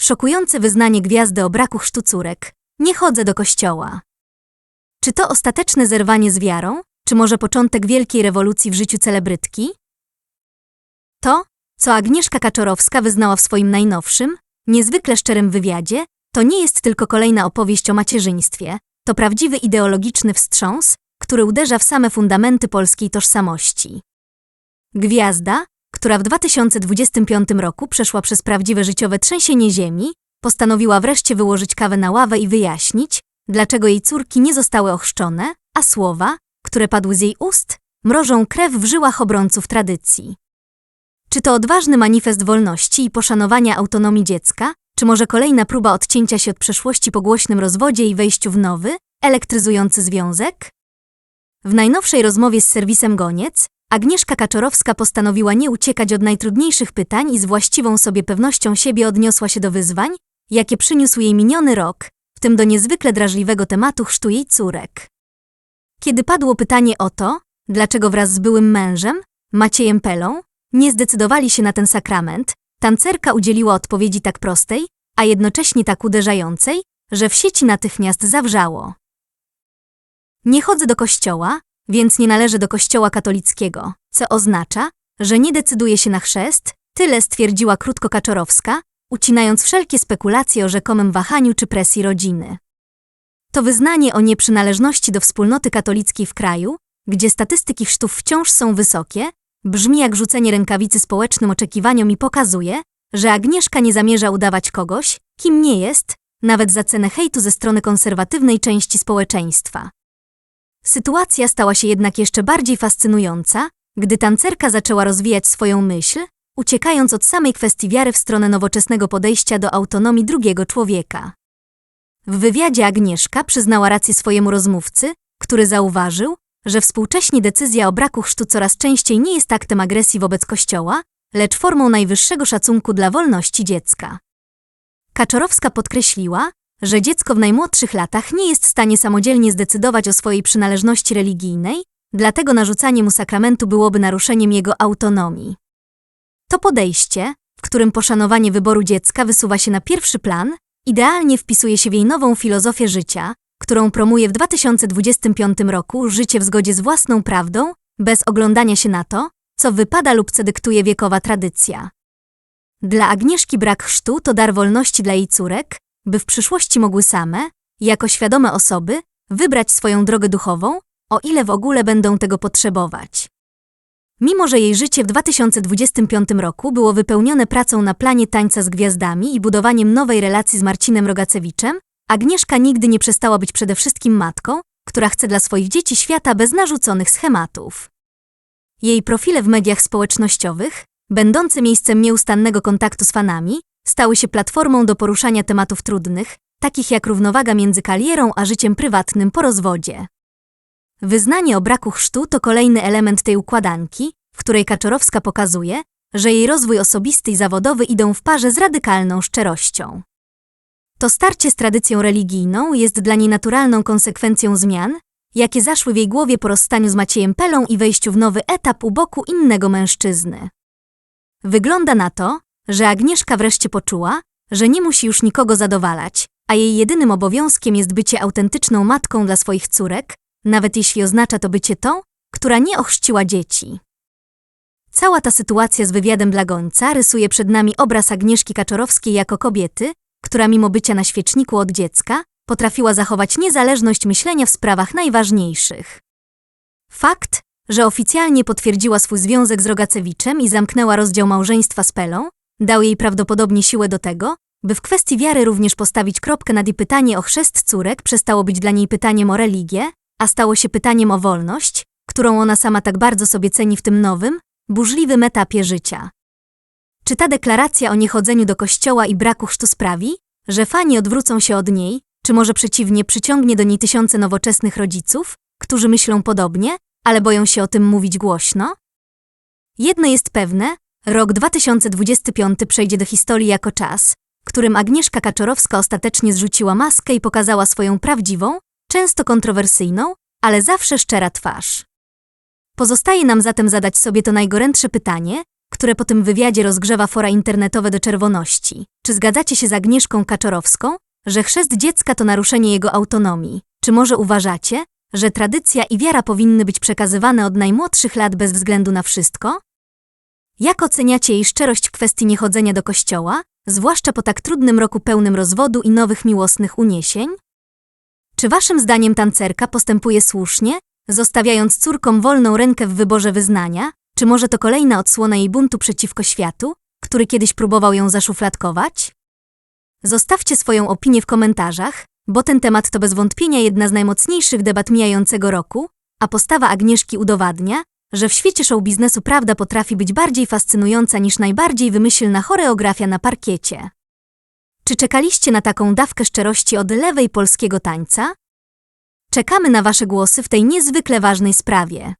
Szokujące wyznanie gwiazdy o braku chrztu córek. Nie chodzę do kościoła. Czy to ostateczne zerwanie z wiarą, czy może początek wielkiej rewolucji w życiu celebrytki? To, co Agnieszka Kaczorowska wyznała w swoim najnowszym, niezwykle szczerym wywiadzie, to nie jest tylko kolejna opowieść o macierzyństwie, to prawdziwy ideologiczny wstrząs, który uderza w same fundamenty polskiej tożsamości. Gwiazda, która w 2025 roku przeszła przez prawdziwe życiowe trzęsienie ziemi, postanowiła wreszcie wyłożyć kawę na ławę i wyjaśnić, dlaczego jej córki nie zostały ochrzczone, a słowa, które padły z jej ust, mrożą krew w żyłach obrońców tradycji. Czy to odważny manifest wolności i poszanowania autonomii dziecka, czy może kolejna próba odcięcia się od przeszłości po głośnym rozwodzie i wejściu w nowy, elektryzujący związek? W najnowszej rozmowie z serwisem Goniec Agnieszka Kaczorowska postanowiła nie uciekać od najtrudniejszych pytań i z właściwą sobie pewnością siebie odniosła się do wyzwań, jakie przyniósł jej miniony rok, w tym do niezwykle drażliwego tematu chrztu jej córek. Kiedy padło pytanie o to, dlaczego wraz z byłym mężem, Maciejem Pelą, nie zdecydowali się na ten sakrament, tancerka udzieliła odpowiedzi tak prostej, a jednocześnie tak uderzającej, że w sieci natychmiast zawrzało. Nie chodzę do kościoła, więc nie należę do kościoła katolickiego, co oznacza, że nie decyduję się na chrzest, tyle stwierdziła krótko Kaczorowska, ucinając wszelkie spekulacje o rzekomym wahaniu czy presji rodziny. To wyznanie o nieprzynależności do wspólnoty katolickiej w kraju, gdzie statystyki chrztów wciąż są wysokie, brzmi jak rzucenie rękawicy społecznym oczekiwaniom i pokazuje, że Agnieszka nie zamierza udawać kogoś, kim nie jest, nawet za cenę hejtu ze strony konserwatywnej części społeczeństwa. Sytuacja stała się jednak jeszcze bardziej fascynująca, gdy tancerka zaczęła rozwijać swoją myśl, uciekając od samej kwestii wiary w stronę nowoczesnego podejścia do autonomii drugiego człowieka. W wywiadzie Agnieszka przyznała rację swojemu rozmówcy, który zauważył, że współcześnie decyzja o braku chrztu coraz częściej nie jest aktem agresji wobec Kościoła, lecz formą najwyższego szacunku dla wolności dziecka. Kaczorowska podkreśliła, że dziecko w najmłodszych latach nie jest w stanie samodzielnie zdecydować o swojej przynależności religijnej, dlatego narzucanie mu sakramentu byłoby naruszeniem jego autonomii. To podejście, w którym poszanowanie wyboru dziecka wysuwa się na pierwszy plan, idealnie wpisuje się w jej nową filozofię życia, którą promuje w 2025 roku życie w zgodzie z własną prawdą, bez oglądania się na to, co wypada lub co dyktuje wiekowa tradycja. Dla Agnieszki brak chrztu to dar wolności dla jej córek, by w przyszłości mogły same, jako świadome osoby, wybrać swoją drogę duchową, o ile w ogóle będą tego potrzebować. Mimo, że jej życie w 2025 roku było wypełnione pracą na planie tańca z gwiazdami i budowaniem nowej relacji z Marcinem Rogacewiczem, Agnieszka nigdy nie przestała być przede wszystkim matką, która chce dla swoich dzieci świata bez narzuconych schematów. Jej profile w mediach społecznościowych, będące miejscem nieustannego kontaktu z fanami, stały się platformą do poruszania tematów trudnych, takich jak równowaga między karierą a życiem prywatnym po rozwodzie. Wyznanie o braku chrztu to kolejny element tej układanki, w której Kaczorowska pokazuje, że jej rozwój osobisty i zawodowy idą w parze z radykalną szczerością. To starcie z tradycją religijną jest dla niej naturalną konsekwencją zmian, jakie zaszły w jej głowie po rozstaniu z Maciejem Pelą i wejściu w nowy etap u boku innego mężczyzny. Wygląda na to, że Agnieszka wreszcie poczuła, że nie musi już nikogo zadowalać, a jej jedynym obowiązkiem jest bycie autentyczną matką dla swoich córek, nawet jeśli oznacza to bycie tą, która nie ochrzciła dzieci. Cała ta sytuacja z wywiadem dla gońca rysuje przed nami obraz Agnieszki Kaczorowskiej jako kobiety, która mimo bycia na świeczniku od dziecka, potrafiła zachować niezależność myślenia w sprawach najważniejszych. Fakt, że oficjalnie potwierdziła swój związek z Rogacewiczem i zamknęła rozdział małżeństwa z Pelą, dał jej prawdopodobnie siłę do tego, by w kwestii wiary również postawić kropkę nad i pytanie o chrzest córek przestało być dla niej pytaniem o religię, a stało się pytaniem o wolność, którą ona sama tak bardzo sobie ceni w tym nowym, burzliwym etapie życia. Czy ta deklaracja o niechodzeniu do kościoła i braku chrztu sprawi, że fani odwrócą się od niej, czy może przeciwnie przyciągnie do niej tysiące nowoczesnych rodziców, którzy myślą podobnie, ale boją się o tym mówić głośno? Jedno jest pewne, rok 2025 przejdzie do historii jako czas, którym Agnieszka Kaczorowska ostatecznie zrzuciła maskę i pokazała swoją prawdziwą, często kontrowersyjną, ale zawsze szczera twarz. Pozostaje nam zatem zadać sobie to najgorętsze pytanie, które po tym wywiadzie rozgrzewa fora internetowe do czerwoności. Czy zgadzacie się z Agnieszką Kaczorowską, że chrzest dziecka to naruszenie jego autonomii? Czy może uważacie, że tradycja i wiara powinny być przekazywane od najmłodszych lat bez względu na wszystko? Jak oceniacie jej szczerość w kwestii niechodzenia do kościoła, zwłaszcza po tak trudnym roku pełnym rozwodu i nowych miłosnych uniesień? Czy waszym zdaniem tancerka postępuje słusznie, zostawiając córkom wolną rękę w wyborze wyznania, czy może to kolejna odsłona jej buntu przeciwko światu, który kiedyś próbował ją zaszufladkować? Zostawcie swoją opinię w komentarzach, bo ten temat to bez wątpienia jedna z najmocniejszych debat mijającego roku, a postawa Agnieszki udowadnia, że w świecie show biznesu prawda potrafi być bardziej fascynująca niż najbardziej wymyślna choreografia na parkiecie. Czy czekaliście na taką dawkę szczerości od lewej polskiego tańca? Czekamy na Wasze głosy w tej niezwykle ważnej sprawie.